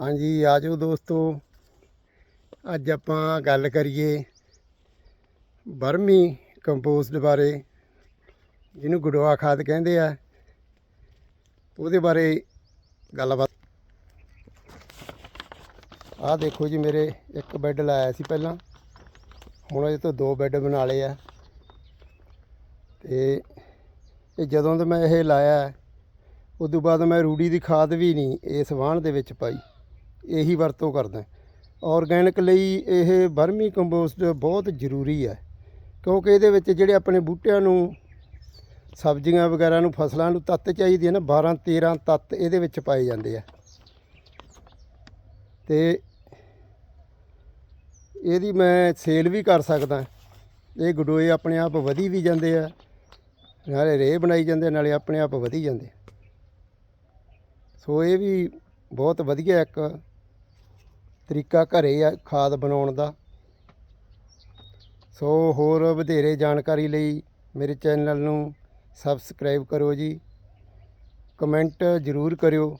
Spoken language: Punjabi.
ਹਾਂਜੀ ਆਜੋ ਦੋਸਤੋ। ਅੱਜ ਆਪਾਂ ਗੱਲ ਕਰੀਏ ਬਰਮੀ ਕੰਪੋਸਟ ਬਾਰੇ, ਜਿਹਨੂੰ ਗੁਡਵਾ ਖਾਦ ਕਹਿੰਦੇ ਆ। ਉਹਦੇ ਬਾਰੇ ਗੱਲਬਾਤ। ਆਹ ਦੇਖੋ ਜੀ, ਮੇਰੇ ਇੱਕ ਬੈੱਡ ਲਾਇਆ ਸੀ ਪਹਿਲਾਂ। ਹੁਣ ਇਹ ਤੋਂ ਦੋ ਬੈੱਡ ਬਣਾ ਲਏ ਆ। ਤੇ ਇਹ ਜਦੋਂ ਤੋਂ ਮੈਂ ਇਹ ਲਾਇਆ, ਉਦੋਂ ਬਾਅਦ ਮੈਂ ਰੂੜੀ ਦੀ ਖਾਦ ਵੀ ਨਹੀਂ, ਇਸ ਵਾਹਣ ਦੇ ਵਿੱਚ ਪਾਈ। ਇਹੀ ਵਰਤੋਂ ਕਰਦਾ ਆਰਗੈਨਿਕ ਲਈ ਇਹ ਬਰਮੀ ਕੰਪੋਸਟ ਬਹੁਤ ਜ਼ਰੂਰੀ ਹੈ, ਕਿਉਂਕਿ ਇਹਦੇ ਵਿੱਚ ਜਿਹੜੇ ਆਪਣੇ ਬੂਟਿਆਂ ਨੂੰ, ਸਬਜ਼ੀਆਂ ਵਗੈਰਾ ਨੂੰ, ਫਸਲਾਂ ਨੂੰ ਤੱਤ ਚਾਹੀਦੀ ਹੈ ਨਾ 12 13 ਤੱਤ ਇਹਦੇ ਵਿੱਚ ਪਾਏ ਜਾਂਦੇ ਆ। ਤੇ ਇਹਦੀ ਮੈਂ ਸੇਲ ਵੀ ਕਰ ਸਕਦਾ ਇਹ ਗਡੋਏ ਆਪਣੇ ਆਪ ਵਧੀ ਵੀ ਜਾਂਦੇ ਆ, ਨਾਲੇ ਰੇਹ ਬਣਾਈ ਜਾਂਦੇ ਨਾਲੇ ਆਪਣੇ ਆਪ ਵਧੀ ਜਾਂਦੇ ਸੋ ਇਹ ਵੀ ਬਹੁਤ ਵਧੀਆ ਇੱਕ ਤਰੀਕਾ ਘਰੇ ਆ ਖਾਦ ਬਣਾਉਣ ਦਾ। ਸੋ ਹੋਰ ਵਧੇਰੇ ਜਾਣਕਾਰੀ ਲਈ ਮੇਰੇ ਚੈਨਲ ਨੂੰ ਸਬਸਕ੍ਰਾਈਬ ਕਰੋ ਜੀ। ਕਮੈਂਟ ਜ਼ਰੂਰ ਕਰਿਓ।